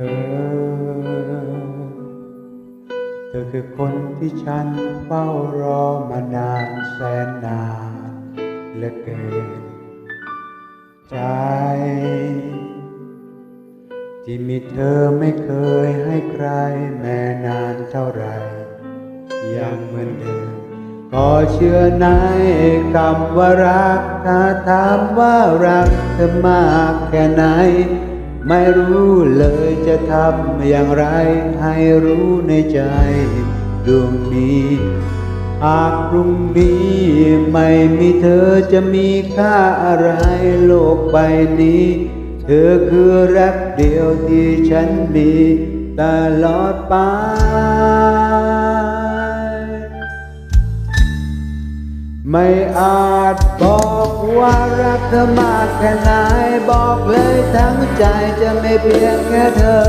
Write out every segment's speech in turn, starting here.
เธอ เธอคือคนที่ฉันเฝ้ารอมานานแสนนานเหลือเกิน ใจ ที่มีเธอไม่เคยให้ใครแม้นานเท่าไรยังเหมือนเดิมก็เชื่อในคำว่ารัก ถ้าถามว่ารักเธอมากแค่ไหน ไม่รู้เลยจะทำอย่างไร ให้รู้ในใจดวงนี้หากพรุ่งนี้ไม่มีเธอจะมีค่าอะไรโลกใบนี้ เธอคือรักเดียวที่ฉันมีตลอดไป ไม่อาจบอกว่ารักเธอมากแค่ไหนบอกเลยทั้งใจจะไม่เพียงแค่เธอ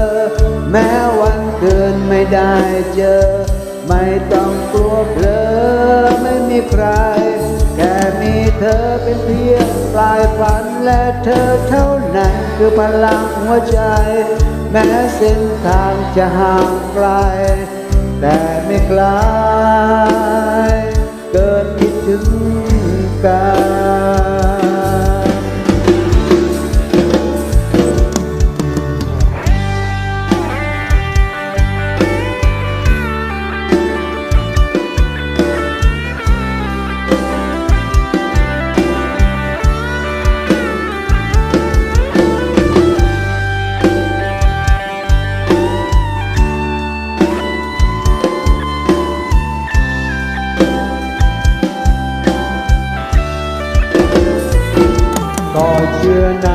แม้วันเกินไม่ได้เจอ ไม่ต้องกลัวเผลอไม่มีใคร แค่มีเธอเป็นเพียงปลายฝันและเธอเท่านั้นคือพลังหัวใจ แม้เส้นทางจะห่างไกล แต่ไม่ไกล กัน ก็เชื่อใน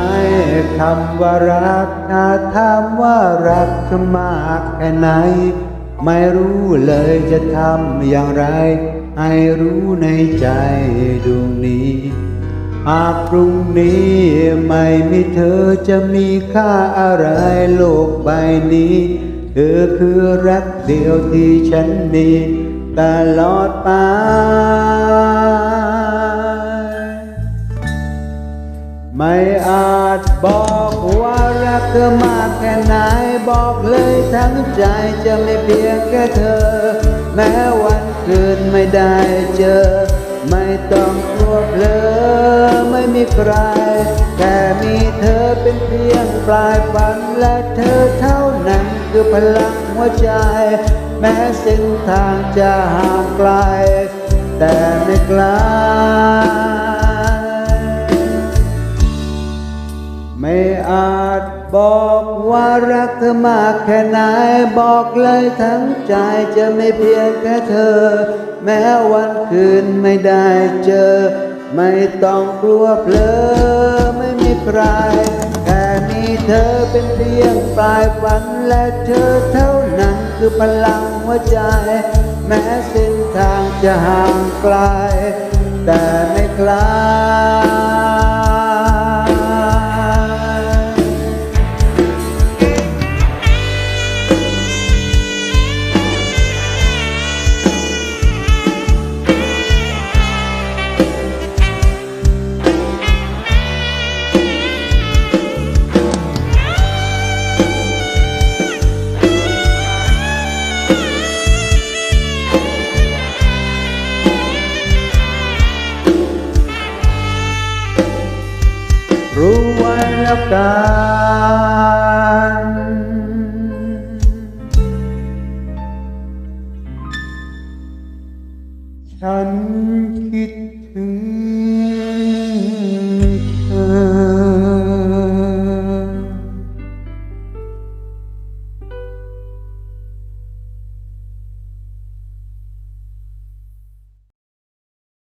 คำว่ารักถ้าถามว่ารักเธอมากแค่ไหน ไม่รู้เลยจะทำอย่างไร ให้รู้ในใจดวงนี้หากพรุ่งนี้ไม่มีเธอจะมีค่าอะไรโลกใบนี้ เธอคือรักเดียวที่ฉันมีตลอดไป ไม่อาจบอกว่ารักเธอมากแค่ไหนบอกเลยทั้งใจจะไม่เพียงแค่เธอ แม้วันคืนไม่ได้เจอ ไม่ต้องกลัวเผลอไม่มีใครแค่มีเธอเป็นเพียงปลายฝันและเธอเท่านั้นคือพลังหัวใจ แม้เส้นทางจะห่างไกล แต่ไม่ไกล ไม่อาจบอกว่ารักเธอมากแค่ไหนบอกเลยทั้งใจจะไม่เพียงแค่เธอ แม้วันคืนไม่ได้เจอ ไม่ต้องกลัวเผลอไม่มีใครแค่มีเธอเป็นเพียงปลายฝันและเธอเท่านั้นคือพลังหัวใจ แม้เส้นทางจะห่างไกล แต่ไม่ไกล รู้ไว้แล้วกันฉันคิดถึง